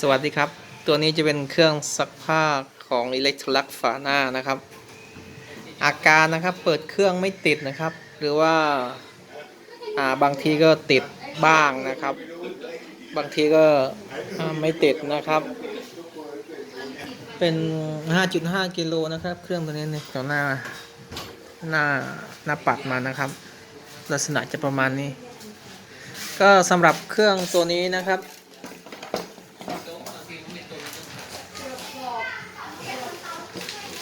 สวัสดีครับ ตัวนี้จะเป็นเครื่องซักผ้าของ Electrolux ฝาหน้านะครับ อาการนะครับเปิดเครื่องไม่ติดนะครับ หรือว่าอ่าบางทีก็ติดบ้างนะครับ บางทีก็ไม่ติดนะครับ เป็น 5.5 กิโลนะครับ เครื่องตัวนี้เนี่ยตัวหน้าหน้าหน้าปัดมานะครับ ลักษณะจะประมาณนี้ ก็สำหรับเครื่องตัวนี้นะครับ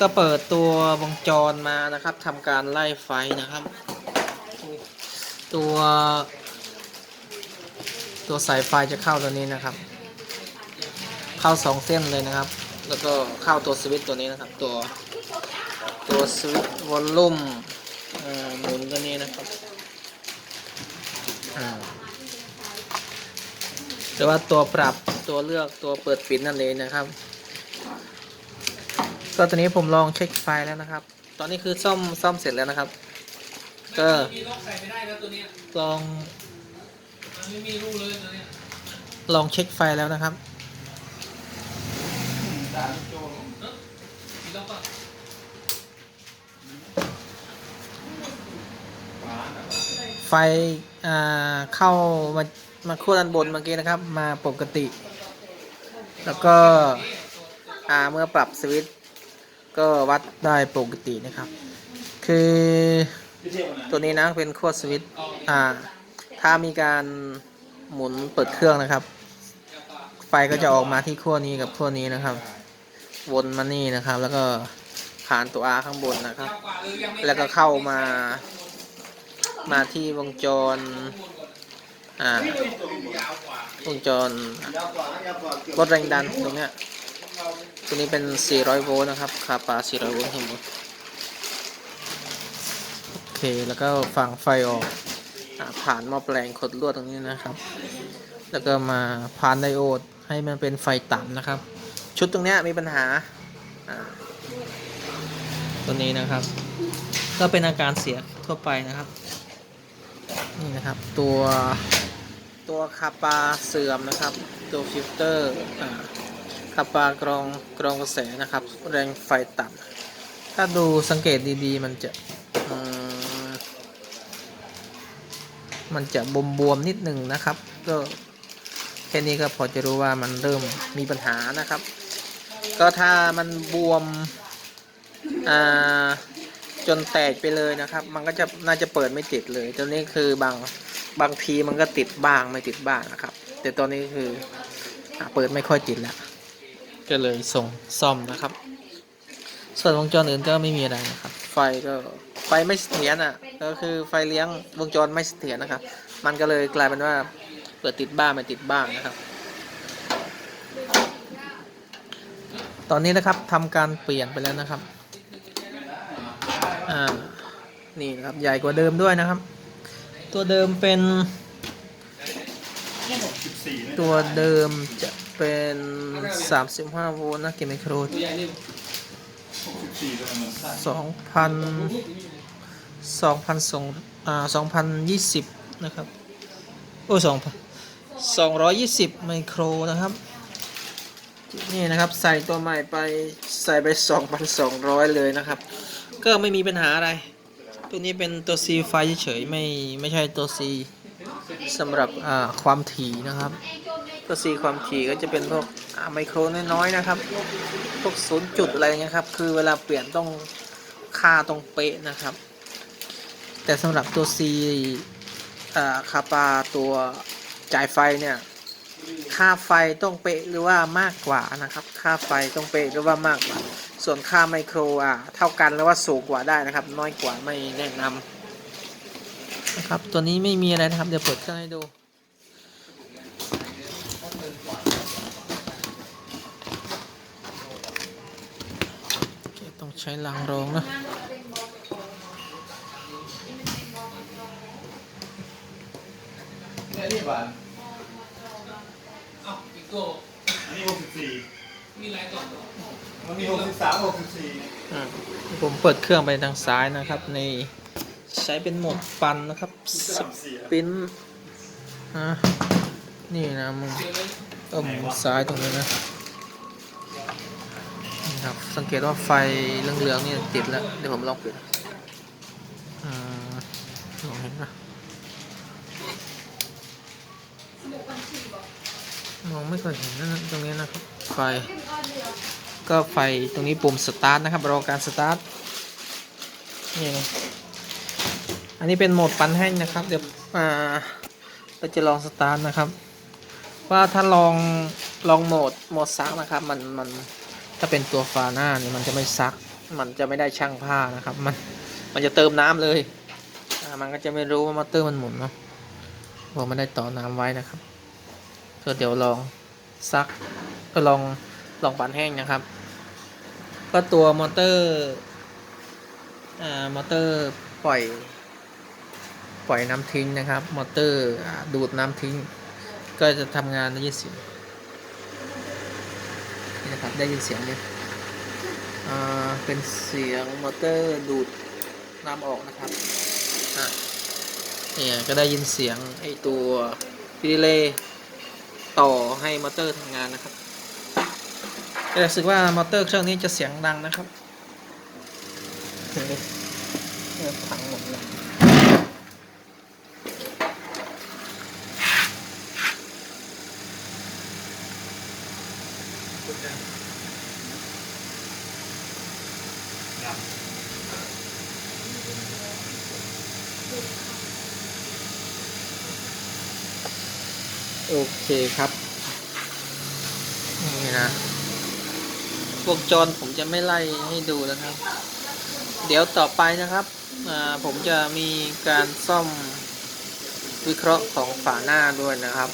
ก็เปิดตัววงจรมานะครับทำการไล่ไฟนะครับ ตัวตัวสายไฟจะเข้าตัวนี้นะครับ เข้าสองเส้นเลยนะครับ แล้วก็เข้าตัวสวิตตัวนี้นะครับ ตัวตัวสวิตวอลลุ่มอ่อหมุนตัวนี้นะครับอ่าแต่ว่าตัวปรับตัวเลือกตัวเปิดปิดนั่นเองนะครับ ก็ตอนนี้ผมลองเช็คไฟแล้วนะครับ ตอนนี้คือซ่อมซ่อมเสร็จแล้วนะครับ ก็มีล็อกใส่ไม่ได้แล้วตัวเนี้ยลองมันไม่มีรูเลยตัวเนี้ยลองเช็คไฟแล้วนะครับมีล็อกป่ะไฟอ่าเข้ามามาขั้วด้านบนเมื่อกี้นะครับ มาปกติ แล้วก็อ่าเมื่อปรับสวิตช์ ก็วัดได้ปกตินะครับ คือตัวนี้นะเป็นขั้วสวิตช์อ่า ถ้ามีการหมุนเปิดเครื่องนะครับ ไฟก็จะออกมาที่ขั้วนี้กับขั้วนี้นะครับ วนมานี่นะครับ แล้วก็ผ่านตัว R ข้างบนนะครับ แล้วก็เข้ามา มาที่วงจร อ่าวงจรลดแรงดันตรงเนี้ย ตัวนี้เป็น 400 โวลต์นะครับคาปา 400 โวลต์ทั้งหมดโอเค แล้วก็ฝังไฟออกอาผ่านหม้อแปลงขดลวดตรงนี้นะครับ แล้วก็มาผ่านไดโอดให้มันเป็นไฟต่ำนะครับ ชุดตรงเนี้ยมีปัญหาอ่าตัวนี้นะครับ ก็เป็นอาการเสียทั่วไปนะครับ นี่นะครับตัวตัวคาปาเสื่อมนะครับ ตัวฟิลเตอร์ อ่าคาปากรองกรองกระแสนะครับ แรงไฟต่ำถ้าดูสังเกตดีๆ มันจะมันจะบวมๆนิดหนึ่งนะครับ ก็แค่นี้ก็พอจะรู้ว่ามันเริ่มมีปัญหานะครับ ก็ถ้ามันบวมจนแตกไปเลยนะครับ มันก็จะน่าจะเปิดไม่ติดเลยตัวนี้คือบางบางทีมันก็ติดบ้างไม่ติดบ้างนะครับ แต่ตอนนี้คืออเปิดไม่ค่อยติดแล้ว ก็เลยส่งซ่อมนะครับ ส่วนวงจรอื่นก็ไม่มีอะไรนะครับ ไฟก็ไฟไม่เสถียรอะก็คือไฟเลี้ยงวงจรไม่เสถียรนะครับ มันก็เลยกลายเป็นว่าเปิดติดบ้างไม่ติดบ้างนะครับ ตอนนี้นะครับทำการเปลี่ยนไปแล้วนะครับอ่านี่นะครับใหญ่กว่าเดิมด้วยนะครับ ตัวเดิมเป็น ตัวเดิมจะ เป็น 35 โวลต์นะเกมไมโครตัวใหญ่นี่2,000 2,200อ่า2,020 นะครับ โอ้2,000 220 ไมโครนะครับ นี่นะครับใส่ตัวใหม่ไปใส่ไป 2,200 เลยนะครับ ก็ไม่มีปัญหาอะไร ตัวนี้เป็นตัว C ไฟเฉยๆไม่ไม่ใช่ตัว C สำหรับความถี่นะครับ ตัว C ความถี่ก็จะเป็นพวกไมโครน้อยๆนะครับ พวกศูนย์จุดอะไรเงี้ยครับ คือเวลาเปลี่ยนต้องค่าตรงเป๊ะนะครับ แต่สำหรับตัว C อ่าคาปาตัวจ่ายไฟเนี่ย ค่าไฟต้องเป๊ะหรือว่ามากกว่านะครับ ค่าไฟต้องเป๊ะหรือว่ามากกว่า ส่วนค่าไมโครอะเท่ากันหรือว่าสูงกว่าได้นะครับ น้อยกว่าไม่แนะนำนะครับ ตัวนี้ไม่มีอะไรนะครับ เดี๋ยวเปิดเครื่องให้ดูโอเค ต้องใช้ลังรองนะเนี่ยนี่บานเอ้าอีกตัวอันนี้หกสิบสี่มีหลายตัวมันมีหกสิบสามหกสิบสี่อ่าผมเปิดเครื่องไปทางซ้ายนะครับในใช้เป็นโหมดปันนะครับสามสี่ปิ้นอะนี่นะมึงเดี๋ยวเลยไก็หมุนซ้ายตรงนี้นะนี่ ครับ สังเกตว่าไฟเหลืองๆนี่ติดแล้ว เดี๋ยวผมลองปิดอ่ามองเห็นปะมองไม่ค่อยเห็นนะตรงนี้นะครับ ไฟ ก็ไฟตรงนี้ปุ่มสตาร์ทนะครับ รอการสตาร์ท นี่นะอันนี้เป็นโหมดปั่นแห้งนะครับ เดี๋ยวอ่าเราจะลองสตาร์ทนะครับ ว่าถ้าลองลองโหมดโหมดซักนะครับ มันมัน ถ้าเป็นตัวฟาหน้านี่มันจะไม่ซัก มันจะไม่ได้ช่างผ้านะครับ มันมันจะเติมน้ำเลยมันก็จะไม่รู้ว่ามอเตอร์มันหมุนเนาะเพราะมันได้ต่อน้ำไว้นะครับก็เดี๋ยวลองซักก็ลองลองปั่นแห้งนะครับ ก็ตัวมอเตอร์อ่ามอเตอร์ปล่อย ปล่อยน้ำทิ้งนะครับ มอเตอร์ดูดน้ำทิ้ง ก็จะทำงานได้ยินเสียง นะครับได้ยินเสียงไหมอ่าเป็นเสียงมอเตอร์ดูดน้ำออกนะครับเนี่ยก็ได้ยินเสียงไอตัวรีเลย์ต่อให้มอเตอร์ทำงานนะครับแต่รู้สึกว่ามอเตอร์เครื่องนี้จะเสียงดังนะครับถังหมดเลย โอเคครับ นี่นะวงจรผมจะไม่ไล่ให้ดูนะครับ เดี๋ยวต่อไปนะครับ ผมจะมีการซ่อมวิเคราะห์ของฝาหน้าด้วยนะครับ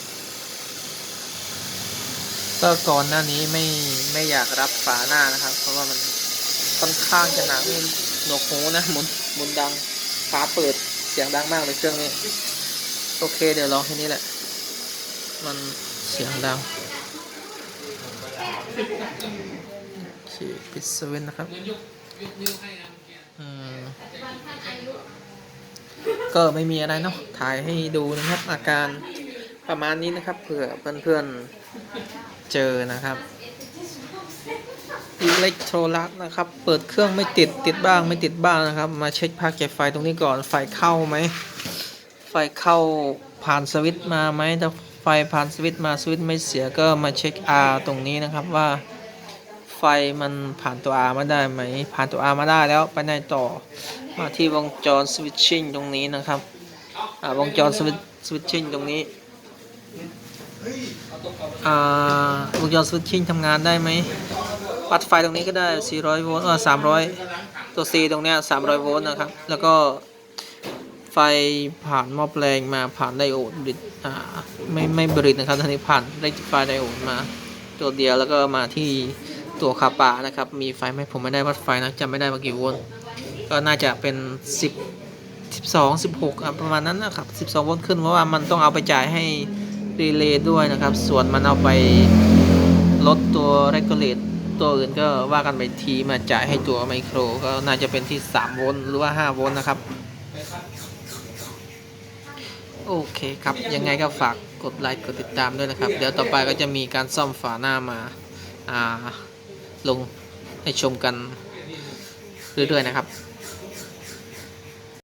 ก็ก่อนหน้านี้ไม่ไม่อยากรับฝาหน้านะครับ เพราะว่ามันค่อนข้างจะหนักนี่หนวกหูนะมุนมุนดังฝาเปิดเสียงดังมากเลยเครื่องนี้ โอเคเดี๋ยวลองแค่นี้แหละ มันเสียงดังโอเคปิดสวิตช์นะครับเงินยกยกนิ้วให้นะเมื่อกี้อืมก็ไม่มีอะไรเนาะถ่ายให้ดูนะครับ อาการประมาณนี้นะครับเผื่อเพื่อนๆ เจอนะครับอิเล็กโทรลักนะครับ เปิดเครื่องไม่ติดติดบ้างไม่ติดบ้างนะครับ มาเช็คภาเก็บไฟตรงนี้ก่อนไฟเข้าไหมไฟเข้าผ่านสวิตช์มาไหมถ้าไฟผ่านสวิตช์มาสวิตช์ไม่เสียก็มาเช็ค R ตรงนี้นะครับว่า ไฟมันผ่านตัว R มาได้ไหมผ่านตัว R มาได้แล้วไปไหนต่อมาที่วงจรสวิตชิ่งตรงนี้นะครับวงจรสวิตสวิตชิ่งตรงนี้ อ่าวงจรสวิตชิ่งทำงานได้ไหมวัดไฟตรงนี้ก็ได้ 400 โวลต์300ตัว C ตรงเนี้ย300 โวลต์นะครับ แล้วก็ไฟผ่านหม้อแปลงมาผ่านไดโอดบริดอ่าไม่ไม่บริดนะครับทีนี้ผ่านได้ไฟไดโอดมาตัวเดียวแล้วก็มาที่ตัวคาปานะครับ มีไฟไหมผมไม่ได้วัดไฟนะจำไม่ได้ว่ากี่โวลต์ก็น่าจะเป็น 10 12 16ประมาณนั้นนะครับ 12 โวลต์ขึ้นเพราะว่ามันต้องเอาไปจ่ายให้ รีเลย์ด้วยนะครับ ส่วนมันเอาไปลดตัว regulate ตัวอื่นก็ว่ากันไปทีมาจ่ายให้ตัวไมโคร ก็น่าจะเป็นที่ 3 โวลต์หรือว่า 5 โวลต์นะครับ โอเคครับ ยังไงก็ฝากกดไลค์กดติดตามด้วยนะครับ เดี๋ยวต่อไปก็จะมีการซ่อมฝาหน้ามาอ่าลงให้ชมกันเรื่อยๆนะครับ